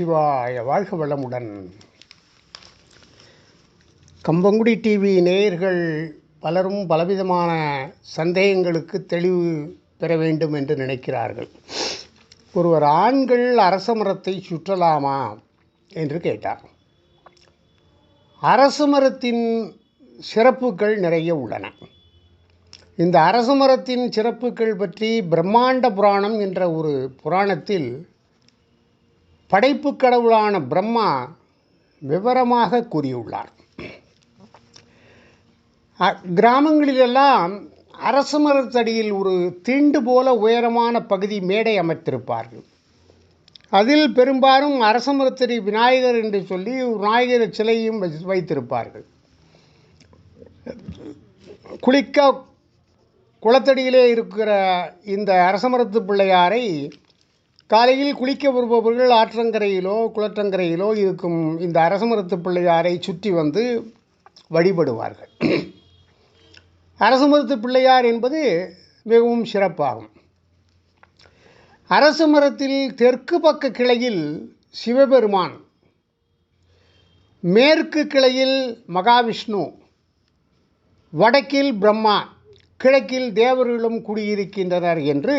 சிவாய வாழ்க வளமுடன். கம்பங்குடி டிவி நேயர்கள் பலரும் பலவிதமான சந்தேகங்களுக்கு தெளிவு பெற வேண்டும் என்று நினைக்கிறார்கள். ஒருவர் ஆண்கள் அரச மரத்தை சுற்றலாமா என்று கேட்டார். அரச மரத்தின் சிறப்புகள் நிறைய உள்ளன. இந்த அரச மரத்தின் சிறப்புகள் பற்றி பிரம்மாண்ட புராணம் என்ற ஒரு புராணத்தில் படைப்பு கடவுளான பிரம்மா விவரமாக கூறியுள்ளார். கிராமங்களிலெல்லாம் அரசு மரத்தடியில் ஒரு திண்டு போல உயரமான பகுதி மேடை அமைத்திருப்பார்கள். அதில் பெரும்பாலும் அரச மரத்தடி விநாயகர் என்று சொல்லி விநாயகர் சிலையும் வைத்திருப்பார்கள். குளிக்க குளத்தடியிலே இருக்கிற இந்த அரசமரத்து பிள்ளையாரை காலையில் குளிக்க வருபவர்கள் ஆற்றங்கரையிலோ குளற்றங்கரையிலோ இருக்கும் இந்த அரசமரத்து பிள்ளையாரை சுற்றி வந்து வழிபடுவார்கள். அரசமரத்து பிள்ளையார் என்பது மிகவும் சிறப்பாகும். அரச மரத்தில் தெற்கு பக்க கிளையில் சிவபெருமான் மேற்கு கிளையில் மகாவிஷ்ணு வடக்கில் பிரம்மா கிழக்கில் தேவர்களும் குடியிருக்கின்றனர் என்று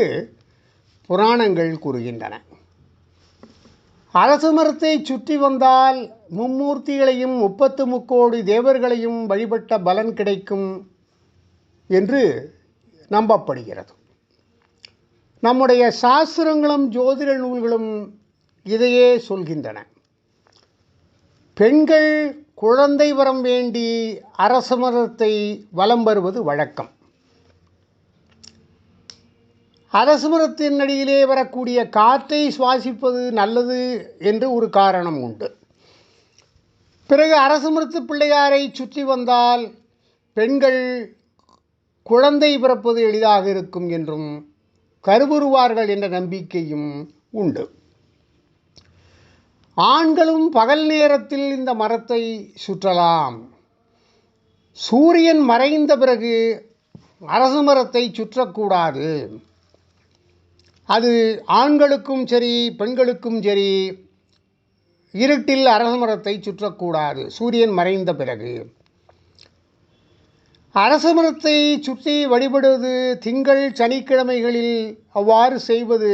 புராணங்கள் கூறுகின்றன. அரச மரத்தை சுற்றி வந்தால் மும்மூர்த்திகளையும் முப்பத்து முக்கோடி தேவர்களையும் வழிபட்ட பலன் கிடைக்கும் என்று நம்பப்படுகிறது. நம்முடைய சாஸ்திரங்களும் ஜோதிட நூல்களும் இதையே சொல்கின்றன. பெண்கள் குழந்தை வரம் வேண்டி அரச மரத்தை வலம் வருவது வழக்கம். அரசு மரத்தின் அடியிலே வரக்கூடிய காற்றை சுவாசிப்பது நல்லது என்று ஒரு காரணம் உண்டு. பிறகு அரசு மரத்து பிள்ளையாரை சுற்றி வந்தால் பெண்கள் குழந்தை பிறப்பது எளிதாக இருக்கும் என்றும் கருவுறுவார்கள் என்ற நம்பிக்கையும் உண்டு. ஆண்களும் பகல் நேரத்தில் இந்த மரத்தை சுற்றலாம். சூரியன் மறைந்த பிறகு அரசு மரத்தை சுற்றக்கூடாது. அது ஆண்களுக்கும் சரி பெண்களுக்கும் சரி இருட்டில் அரச மரத்தை சுற்றக்கூடாது. சூரியன் மறைந்த பிறகு. அரச மரத்தை சுற்றி வழிபடுவது திங்கள் சனிக்கிழமைகளில் அவ்வாறு செய்வது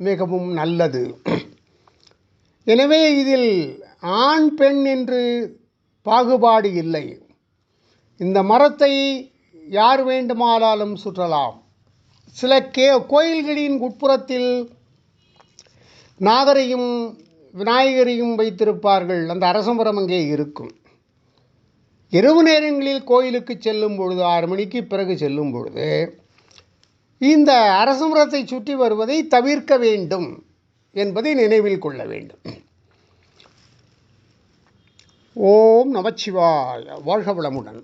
மிகவும் நல்லது. எனவே இதில் ஆண் பெண் என்று பாகுபாடு இல்லை. இந்த மரத்தை யார் வேண்டுமானாலும் சுற்றலாம். சில கே கோயில்களின் உட்புறத்தில் நாகரையும் விநாயகரையும் வைத்திருப்பார்கள். அந்த அரசமரம் அங்கே இருக்கும். இரவு நேரங்களில் கோயிலுக்கு செல்லும் பொழுது ஆறு மணிக்கு பிறகு செல்லும் பொழுது இந்த அரசமரத்தை சுற்றி வருவதை தவிர்க்க வேண்டும் என்பதை நினைவில் கொள்ள வேண்டும். ஓம் நமச்சிவாய வாழ்க வளமுடன்.